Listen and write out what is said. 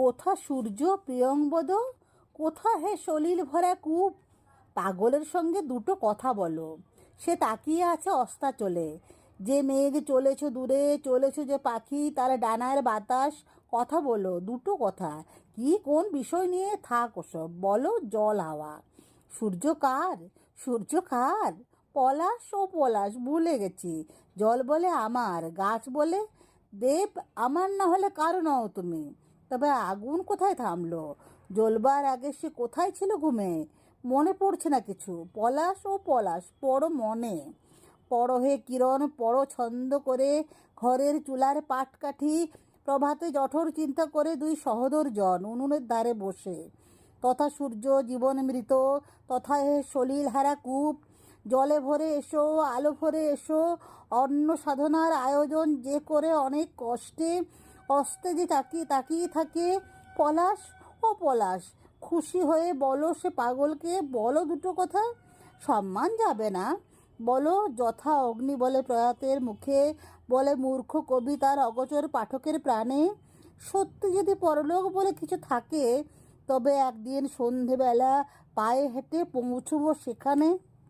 কোথা সূর্য প্রিয়ংবদ কোথা হে সলিল ভরা কূপ? পাগলের সঙ্গে দুটো কথা বলো। সে তাকিয়ে আছে অস্তাচলে যে মেঘ চলেছ দূরে, চলেছ যে পাখি, তার ডানার বাতাস। কথা বলো, দুটো কথা। কি কোন বিষয় নিয়ে থাক ওসব? বলো, জল, হাওয়া। সূর্য কার? সূর্য কার? পলাশ, ও পলাশ, ভুলে গেছি। জল বলে আমার, গাছ বলে দেব আমার না হলে কারও নও তুমি। তবে আগুন কোথায় থামলো? জ্বলবার আগে সে কোথায় ছিল ঘুমে মনে পড়ছে না কিছু। পলাশ ও পলাশ, পড়ো মনে। পরহে কিরণ পর ছন্দ করে। ঘরের চুলার পাটকাঠি প্রভাতে জঠর চিন্তা করে দুই সহদর জন উনুনের দ্বারে বসে। তথা সূর্য জীবন মৃত, তথা হে সলিল হারা কূপ। জলে ভরে এসো, আলো ভরে এসো। অন্ন সাধনার আয়োজন যে করে অনেক কষ্টে অস্তে যে তাকিয়ে তাকিয়ে থাকে পলাশ, ও পলাশ, খুশি হয়ে বলো সে পাগলকে, বলো দুটো কথা, সম্মান যাবে না। বলো, যথা অগ্নি বলে প্রয়াতের মুখে, বলে মূর্খ কবি তার অগোচর পাঠকের প্রাণে। সত্যি যদি পরলোক বলে কিছু থাকে, তবে একদিন সন্ধেবেলা পায়ে হেঁটে পৌঁছবো সেখানে।